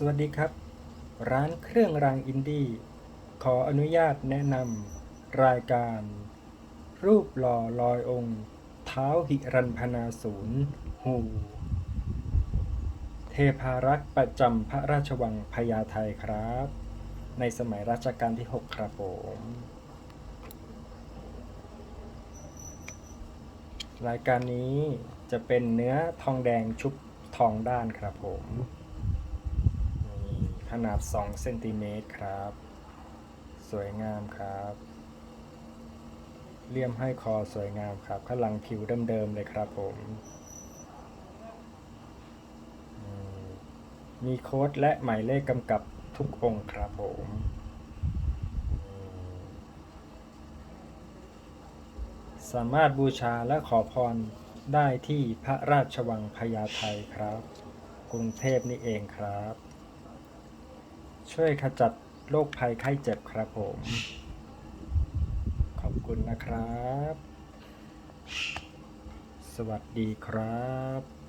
สวัสดีครับ ร้านเครื่องรางอินดี้ขออนุญาตแนะนำรายการ รูปหล่อลอยองค์เท้าหิรันพนาศูนย์หูเทพารักษ์ประจำพระราชวังพญาไทครับ ในสมัยรัชกาลที่ 6 ครับผม รายการนี้จะเป็นเนื้อทองแดงชุบทองด้านครับผม ขนาด2เซนติเมตรครับ สวยงามครับเลี่ยมให้คอสวยงามครับข้างหลังผิวเดิมๆเลยครับผม มีโค้ดและหมายเลขกำกับทุกองค์ครับผมสามารถบูชาและขอพรได้ที่พระราชวังพญาไทครับ กรุงเทพนี่เองครับ ช่วยขจัดโรคภัยไข้เจ็บครับผม ขอบคุณนะครับ สวัสดีครับ